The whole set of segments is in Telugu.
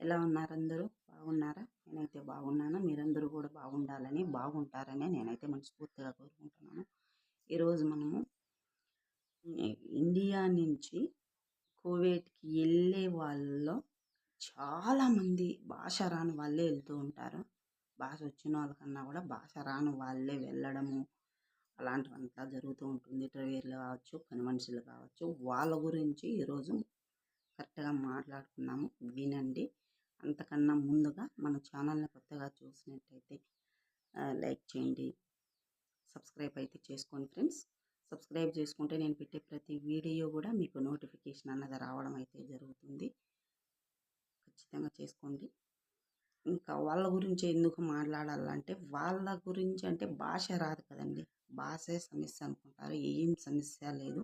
ఎలా ఉన్నారు అందరూ? బాగున్నారా? నేనైతే బాగున్నాను. మీరందరూ కూడా బాగుండాలని బాగుంటారని నేనైతే మనస్ఫూర్తిగా కోరుకుంటున్నాను. ఈరోజు మనము ఇండియా నుంచి కువైట్కి వెళ్ళే వాళ్ళలో చాలామంది భాష రాని వాళ్ళే వెళ్తూ ఉంటారు. భాష వచ్చిన వాళ్ళకన్నా కూడా భాష రాని వాళ్ళే వెళ్ళడము అలాంటివంతా జరుగుతూ ఉంటుంది. ట్రవేర్లు కావచ్చు పని మనుషులు కావచ్చు. వాళ్ళ గురించి ఈరోజు కరెక్ట్గా మాట్లాడుకున్నాము వినండి. అంతకన్నా ముందుగా మన ఛానల్ని కొత్తగా చూసినట్టయితే లైక్ చేయండి. సబ్స్క్రైబ్ అయితే చేసుకోండి ఫ్రెండ్స్. సబ్స్క్రైబ్ చేసుకుంటే నేను పెట్టే ప్రతి వీడియో కూడా మీకు నోటిఫికేషన్ అన్నది రావడం అయితే జరుగుతుంది. ఖచ్చితంగా చేసుకోండి. ఇంకా వాళ్ళ గురించి ఎందుకు మాట్లాడాలంటే వాళ్ళ గురించి అంటే భాష రాదు కదండి. భాషే సమస్య అనుకుంటారు. ఏం సమస్య లేదు.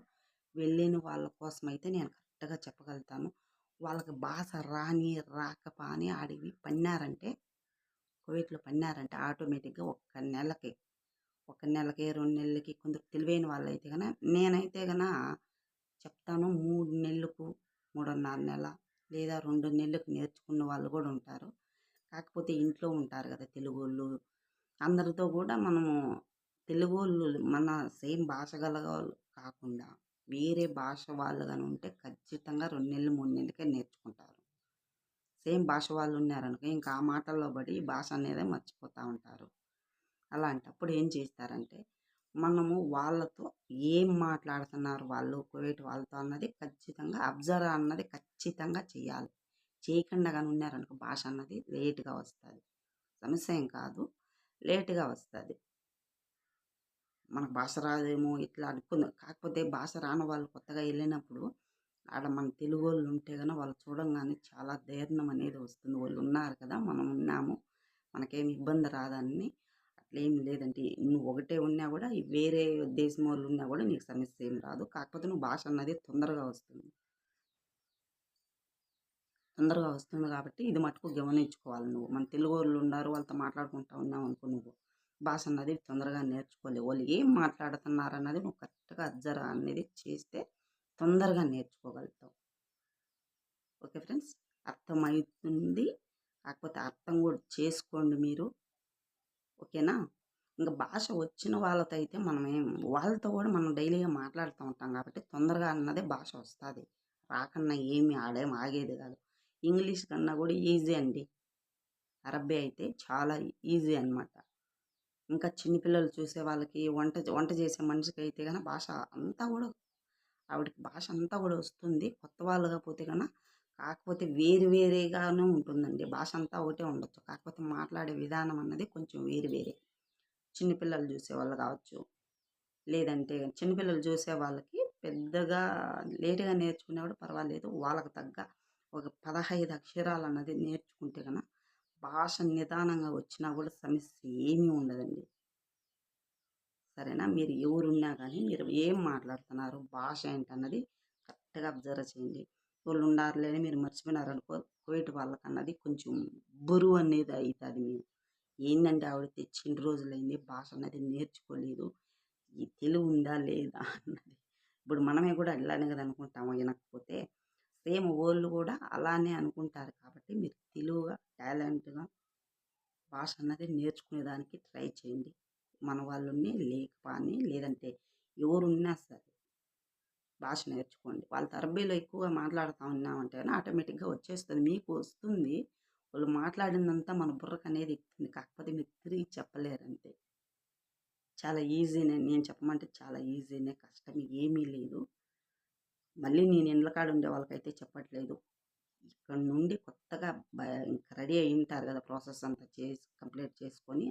వెళ్ళిన వాళ్ళ కోసం అయితే నేను కరెక్ట్గా చెప్పగలుగుతాను. వాళ్ళకి భాష రాని రాకపాని ఆడివి పన్నారంటే కోవిట్లో పన్నారంటే ఆటోమేటిక్గా ఒక్క నెలకి ఒక నెలకి రెండు నెలలకి కొందరు తెలివైన వాళ్ళు అయితే కనుక నేనైతే కనుక చెప్తాను మూడు నెలలకు మూడున్నర నెల లేదా రెండు నెలలకు నేర్చుకున్న వాళ్ళు కూడా ఉంటారు. కాకపోతే ఇంట్లో ఉంటారు కదా తెలుగు వాళ్ళు అందరితో కూడా మనము తెలుగు వాళ్ళు మన సేమ్ భాష గల కాకుండా వేరే భాష వాళ్ళు కానీ ఉంటే ఖచ్చితంగా రెండు నెలలు మూడు నెలలకే నేర్చుకుంటారు. సేమ్ భాష వాళ్ళు ఉన్నారనుకో ఇంకా ఆ మాటల్లో పడి భాష అనేది మర్చిపోతూ ఉంటారు. అలాంటప్పుడు ఏం చేస్తారంటే మనము వాళ్ళతో ఏం మాట్లాడుతున్నారు వాళ్ళు కువైట్ వాళ్ళతో అన్నది ఖచ్చితంగా అబ్జర్వ్ అన్నది ఖచ్చితంగా చేయాలి. చేయకుండా కానీ ఉన్నారనుకో భాష అన్నది లేట్గా వస్తుంది. సమస్య ఏం కాదు లేట్గా వస్తుంది. మనకు భాష రాదేమో ఇట్లా అనుకుందాం కాకపోతే భాష రాని వాళ్ళు కొత్తగా వెళ్ళినప్పుడు ఆడ మన తెలుగు వాళ్ళు ఉంటే కనుక వాళ్ళు చూడంగానే చాలా ధైర్యం అనేది వస్తుంది. వాళ్ళు ఉన్నారు కదా మనం ఉన్నాము మనకేం ఇబ్బంది రాదని అట్లేం లేదంటే నువ్వు ఒకటే ఉన్నా కూడా వేరే దేశం వాళ్ళు ఉన్నా కూడా నీకు సమస్య ఏం రాదు. కాకపోతే నువ్వు భాష అన్నది తొందరగా వస్తుంది. తొందరగా వస్తుంది కాబట్టి ఇది మటుకు గమనించుకోవాలి నువ్వు. మన తెలుగు వాళ్ళు ఉన్నారు వాళ్ళతో మాట్లాడుకుంటా ఉన్నావు అనుకో నువ్వు. భాష అన్నది తొందరగా నేర్చుకోలేదు వాళ్ళు ఏం మాట్లాడుతున్నారు అన్నది నువ్వు కరెక్ట్గా అబ్జర్వ్ అనేది చేస్తే తొందరగా నేర్చుకోగలుగుతావు. Okay friends? అర్థమవుతుంది కాకపోతే అర్థం కూడా చేసుకోండి మీరు. ఓకేనా? ఇంకా భాష వచ్చిన వాళ్ళతో అయితే మనం ఏం వాళ్ళతో కూడా మనం డైలీగా మాట్లాడుతూ ఉంటాం కాబట్టి తొందరగా అన్నదే భాష వస్తుంది. రాకన్నా ఏమి ఆడేం ఆగేది కాదు. ఇంగ్లీష్ కన్నా కూడా ఈజీ అండి. అరబ్బీ అయితే చాలా ఈజీ అనమాట ఇంకా చిన్నపిల్లలు చూసే వాళ్ళకి వంట వంట చేసే మనిషికి అయితే కనుక భాష అంతా కూడా ఆవిడకి భాష అంతా కూడా వస్తుంది. కొత్త వాళ్ళుగా పోతే కనుక కాకపోతే వేరు వేరేగానే ఉంటుందండి. భాష అంతా ఒకటే ఉండొచ్చు. కాకపోతే మాట్లాడే విధానం అన్నది కొంచెం వేరు వేరే. చిన్నపిల్లలు చూసే వాళ్ళు కావచ్చు. లేదంటే చిన్నపిల్లలు చూసే వాళ్ళకి పెద్దగా లేటుగా నేర్చుకునేవాడు పర్వాలేదు. వాళ్ళకు తగ్గ ఒక పదహైదు అక్షరాలు అన్నది నేర్చుకుంటే కనుక భాష నిదానంగా వచ్చినా కూడా సమస్య ఏమీ ఉండదండి. సరేనా? మీరు ఎవరున్నా కానీ మీరు ఏం మాట్లాడుతున్నారు భాష ఏంటన్నది కరెక్ట్గా అబ్జర్వ్ చేయండి. వాళ్ళు ఉండారులేని మీరు మర్చిపోయినారనుకో కోవిడ్ వాళ్ళకన్నది కొంచెం బరువు అనేది అవుతుంది మీరు. ఏంటంటే ఆవిడ తెచ్చిన రోజులైంది భాష అనేది నేర్చుకోలేదు. ఈ తెలుగు ఉందా లేదా అన్నది. ఇప్పుడు మనమే కూడా వెళ్ళాలి కదా అనుకుంటాము వినకపోతే? సేమ్ వాళ్ళు కూడా అలానే అనుకుంటారు కాబట్టి మీరు తెలుగుగా టాలెంట్గా భాష అన్నది నేర్చుకునేదానికి ట్రై చేయండి. మన వాళ్ళని లేకపోని లేదంటే ఎవరున్నా సరే భాష నేర్చుకోండి. వాళ్ళ అరబీలో ఎక్కువగా మాట్లాడుతూ ఉన్నామంటే ఆటోమేటిక్గా వచ్చేస్తుంది మీకు వస్తుంది. వాళ్ళు మాట్లాడిందంతా మన బుర్రకు అనేది ఎక్కుతుంది కాకపోతే మీరు తిరిగి చెప్పలేరంటే చాలా ఈజీనే నేను చెప్పమంటే చాలా ఈజీనే కష్టం ఏమీ లేదు. మళ్ళీ నేను ఇండ్లకాడ ఉండే వాళ్ళకైతే చెప్పట్లేదు. ఇక్కడ నుండి కొత్తగా ఇంకా రెడీ అయి ఉంటారు కదా ప్రాసెస్ అంతా చేసి కంప్లీట్ చేసుకొని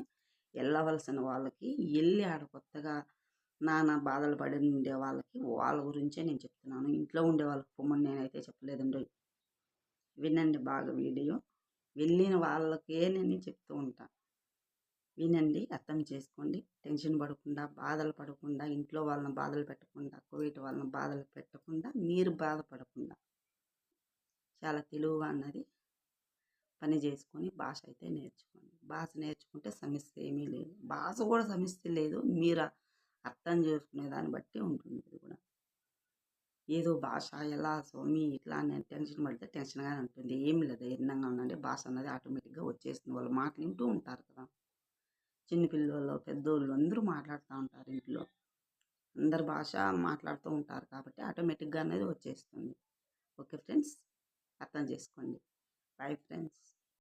వెళ్ళవలసిన వాళ్ళకి వెళ్ళి ఆడ కొత్తగా నానా బాధలు పడి ఉండే వాళ్ళకి వాళ్ళ గురించే నేను చెప్తున్నాను. ఇంట్లో ఉండే వాళ్ళకి పొమ్మని నేనైతే చెప్పలేదండి. వినండి బాగా వీడియో. వెళ్ళిన వాళ్ళకే నేను చెప్తూ ఉంటాను వినండి అర్థం చేసుకోండి టెన్షన్ పడకుండా బాధలు పడకుండా ఇంట్లో వాళ్ళని బాధలు పెట్టకుండా కోవిడ్ వాళ్ళని బాధలు పెట్టకుండా మీరు బాధపడకుండా చాలా తెలివిగా అన్నది పని చేసుకొని భాష అయితే నేర్చుకోండి భాష నేర్చుకుంటే సమస్య ఏమీ లేదు భాష కూడా సమస్య లేదు మీరు అర్థం చేసుకునే దాన్ని బట్టి ఉంటుంది ఇది కూడా ఏదో భాష ఎలా స్వామి ఇట్లా అని టెన్షన్ పడితే టెన్షన్‌గానే ఉంటుంది. ఏమి లేదు ఎన్నంగా ఉండండి. భాష అన్నది ఆటోమేటిక్‌గా వచ్చేస్తుంది. వాళ్ళు మాటలు వింటూ ఉంటారు కదా! చిన్న పెద్దోళ్ళు అందరూ మాట్లాడుతూ ఉంటారు ఇంట్లో. అందరి భాష మాట్లాడుతూ ఉంటారు కాబట్టి ఆటోమేటిక్‌గా అనేది వచ్చేస్తుంది. Okay friends. అర్థం చేసుకోండి. Bye friends.